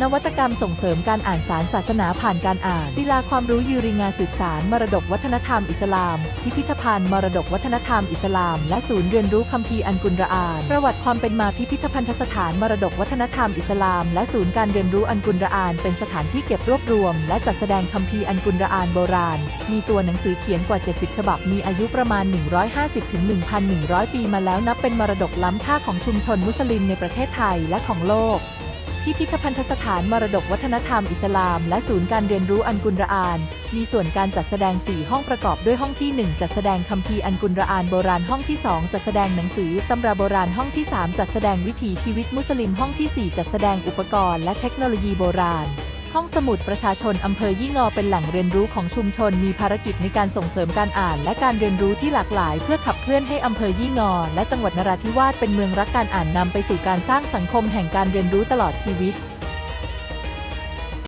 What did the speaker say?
นวัตกรรมส่งเสริมการอ่านสารศาสนาผ่านการอ่านศิลาความรู้ยูริงาสืบสารมรดกวัฒนธรรมอิสลาม พิพิธภัณฑ์มรดกวัฒนธรรมอิสลาม และศูนย์เรียนรู้คัมภีร์อันกุรอาน ประวัติความเป็นมาพิพิธภัณฑสถานมรดกวัฒนธรรมอิสลาม และศูนย์การเรียนรู้อันกุรอาน เป็นสถานที่เก็บรวบรวม และจัดแสดงคัมภีร์อันกุรอานโบราณ มีตัวหนังสือเขียนกว่า 70 ฉบับมีอายุประมาณ 150-1,100 ปีมาแล้วนับเป็นมรดกล้ำค่าของชุมชนมุสลิมในประเทศไทยและของโลก พิพิธภัณฑสถานมรดกวัฒนธรรมอิสลาม และศูนย์การเรียนรู้อันกุรอาน มีส่วนการจัดแสดง 4 ห้องประกอบด้วยห้องที่ 1 จัดแสดงคัมภีร์อันกุรอานโบราณห้องที่ 2 จัดแสดงหนังสือตำราโบราณห้องที่ 3 จัดแสดงวิถีชีวิตมุสลิมห้องที่ 4 จัดแสดงอุปกรณ์และเทคโนโลยีโบราณ ห้องสมุดประชาชนอำเภอยี่งอเป็นแหล่งเรียนรู้ของชุมชนมีภารกิจในการส่งเสริมการอ่าน และการเรียนรู้ที่หลากหลาย เพื่อขับเคลื่อนให้อำเภอยี่งอ และจังหวัดนราธิวาสเป็นเมืองรักการอ่านนำไปสู่การสร้างสังคมแห่งการเรียนรู้ตลอดชีวิต